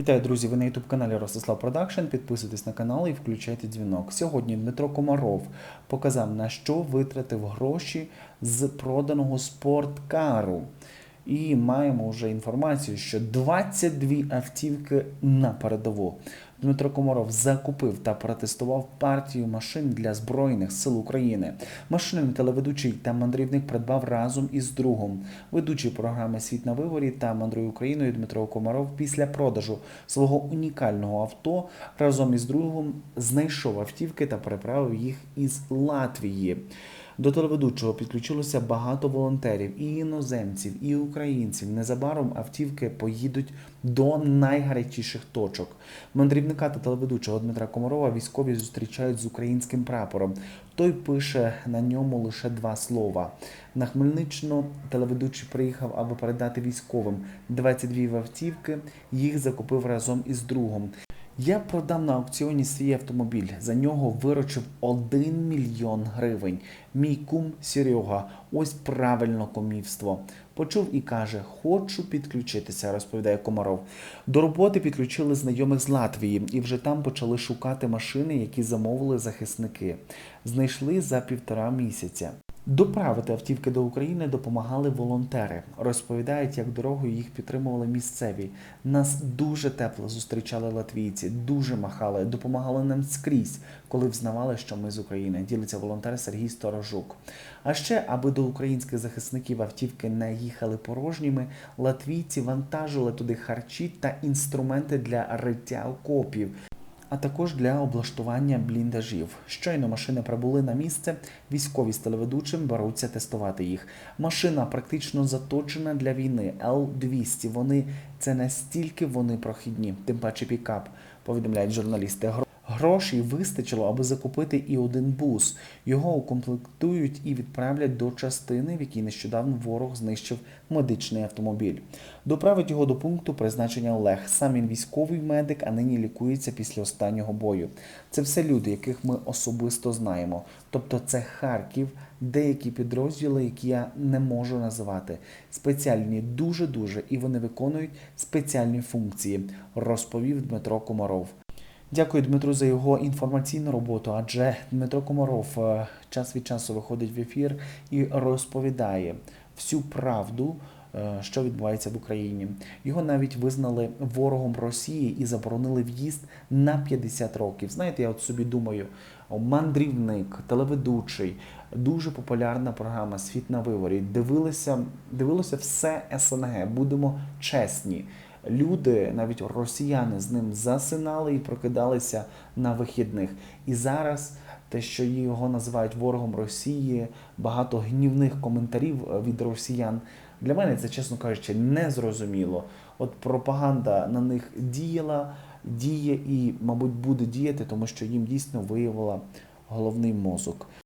Вітаю, друзі! Ви на youtube каналі Ростислав Продакшн. Підписуйтесь на канал і включайте дзвінок. Сьогодні Дмитро Комаров показав, на що витратив гроші з проданого спорткару. І маємо вже інформацію, що 22 автівки на передову. Дмитро Комаров закупив та протестував партію машин для Збройних сил України. Машини телеведучий та мандрівник придбав разом із другом. Ведучий програми Світ на виворі та мандрує Україною Дмитро Комаров після продажу свого унікального авто разом із другом знайшов автівки та переправив їх із Латвії. До телеведучого підключилося багато волонтерів, і іноземців, і українців. Незабаром автівки поїдуть до найгарячіших точок. Мандрівника та телеведучого Дмитра Комарова військові зустрічають з українським прапором. Той пише на ньому лише два слова. На Хмельниччину телеведучий приїхав, аби передати військовим 22 автівки. Їх закупив разом із другом. Я продам на аукціоні свій автомобіль. За нього виручив 1 мільйон гривень. Мій кум Серега, ось правильно комівство. Почув і каже: Хочу підключитися, розповідає Комаров. До роботи підключили знайомих з Латвії і вже там почали шукати машини, які замовили захисники. Знайшли за півтора місяця. Доправити автівки до України допомагали волонтери. Розповідають, як дорогою їх підтримували місцеві. Нас дуже тепло зустрічали латвійці, дуже махали, допомагали нам скрізь, коли взнавали, що ми з України. Ділиться волонтер Сергій Сторожук. А ще, аби до українських захисників автівки не їхали порожніми, латвійці вантажили туди харчі та інструменти для риття окопів а також для облаштування бліндажів. Щойно машини прибули на місце, військові з телеведучим беруться тестувати їх. Машина практично заточена для війни. Л-200. Вони це настільки вони прохідні, тим паче пікап, повідомляють журналісти. Гро- Грошей вистачило, аби закупити і один бус. Його укомплектують і відправлять до частини, в якій нещодавно ворог знищив медичний автомобіль. Доправить його до пункту призначення Олег. Сам він військовий медик, а нині лікується після останнього бою. Це все люди, яких ми особисто знаємо. Тобто це Харків, деякі підрозділи, які я не можу називати. Спеціальні дуже дуже і вони виконують спеціальні функції, розповів Дмитро Комаров. Дякую Дмитру за його інформаційну роботу, адже Дмитро Комаров е, час від часу виходить в ефір і розповідає всю правду, е, що відбувається в Україні. Його навіть визнали ворогом Росії і заборонили в'їзд на 50 років. Знаєте, я от собі думаю, мандрівник, телеведучий, дуже популярна програма Світ на виворі. Дивилися, дивилося все СНГ. Будемо чесні. Люди, навіть росіяни, з ним засинали і прокидалися на вихідних. І зараз те, що його називають ворогом Росії, багато гнівних коментарів е, від росіян. Для мене це, чесно кажучи, не зрозуміло. От пропаганда на них діяла, діє і, мабуть, буде діяти, тому що їм дійсно виявила головний мозок.